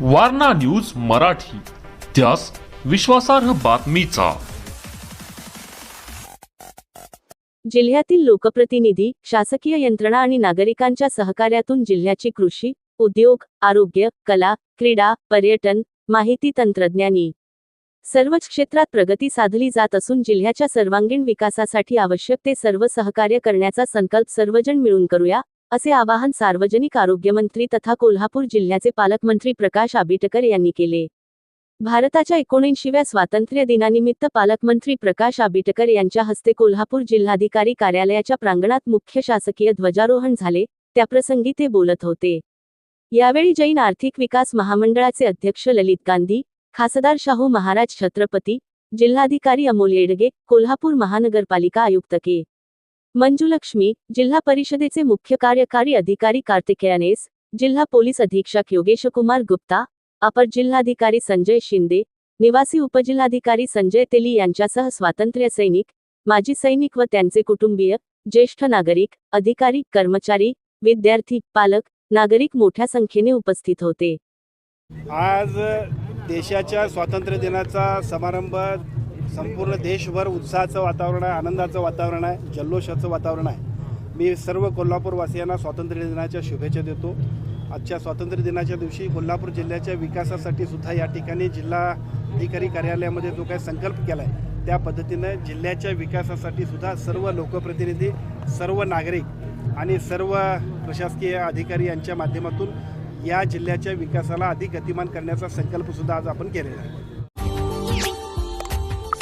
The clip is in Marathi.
वारणा न्यूज मराठी. त्यास विश्वासार्ह बातमीचा. जिल्ह्यातील लोकप्रतिनिधी शासकीय यंत्रणा आणि नागरिकांच्या सहकार्यातून जिल्ह्याची कृषी उद्योग आरोग्य कला क्रीडा पर्यटन माहिती तंत्रज्ञानी. सर्वच क्षेत्रात प्रगती साधली जात असून जिल्ह्याच्या सर्वांगीण विकासासाठी आवश्यक ते सर्व सहकार्य करण्याचा संकल्प सर्वजण मिळून करूया असे आवाहन सार्वजनिक आरोग्यमंत्री तथा कोल्हापूर जिल्ह्याचे पालकमंत्री प्रकाश आबिटकर यांनी केले. भारताच्या एकोणऐंशीव्या स्वातंत्र्य दिनानिमित्त पालकमंत्री प्रकाश आबिटकर यांच्या हस्ते कोल्हापूर जिल्हाधिकारी कार्यालयाच्या प्रांगणात मुख्य शासकीय ध्वजारोहण झाले त्याप्रसंगी ते बोलत होते. यावेळी जैन आर्थिक विकास महामंडळाचे अध्यक्ष ललित गांधी खासदार शाहू महाराज छत्रपती जिल्हाधिकारी अमोल येडगे कोल्हापूर महानगरपालिका आयुक्त के. मंजुलक्ष्मी जिल्हा परिषदेचे मुख्य कार्यकारी अधिकारी कार्तिकेयानेस जिल्हा पोलीस अधीक्षक योगेशकुमार गुप्ता अपर जिल्हाधिकारी संजय शिंदे निवासी उपजिल्हाधिकारी संजय तेली यांच्यासह स्वातंत्र्य सैनिक माजी सैनिक व त्यांचे कुटुंबीय ज्येष्ठ नागरिक अधिकारी कर्मचारी विद्यार्थी पालक नागरिक मोठ्या संख्येने उपस्थित होते. आज देशाच्या स्वातंत्र्य दिनाचा समारंभ संपूर्ण देशभर उत्साहाचं वातावरण आहे आनंदाचं वातावरण आहे जल्लोषाचं वातावरण आहे. मी सर्व कोल्हापूरवासियांना स्वातंत्र्य दिनाच्या शुभेच्छा देतो. आजच्या स्वातंत्र्य दिनाच्या दिवशी कोल्हापूर जिल्ह्याच्या विकासासाठी सुद्धा या ठिकाणी जिल्हाधिकारी कार्यालयामध्ये जो काही संकल्प केला आहे त्या पद्धतीनं जिल्ह्याच्या विकासासाठी सुद्धा सर्व लोकप्रतिनिधी सर्व नागरिक आणि सर्व प्रशासकीय अधिकारी यांच्या माध्यमातून या जिल्ह्याच्या विकासाला अधिक गतिमान करण्याचा संकल्पसुद्धा आज आपण केलेला आहे.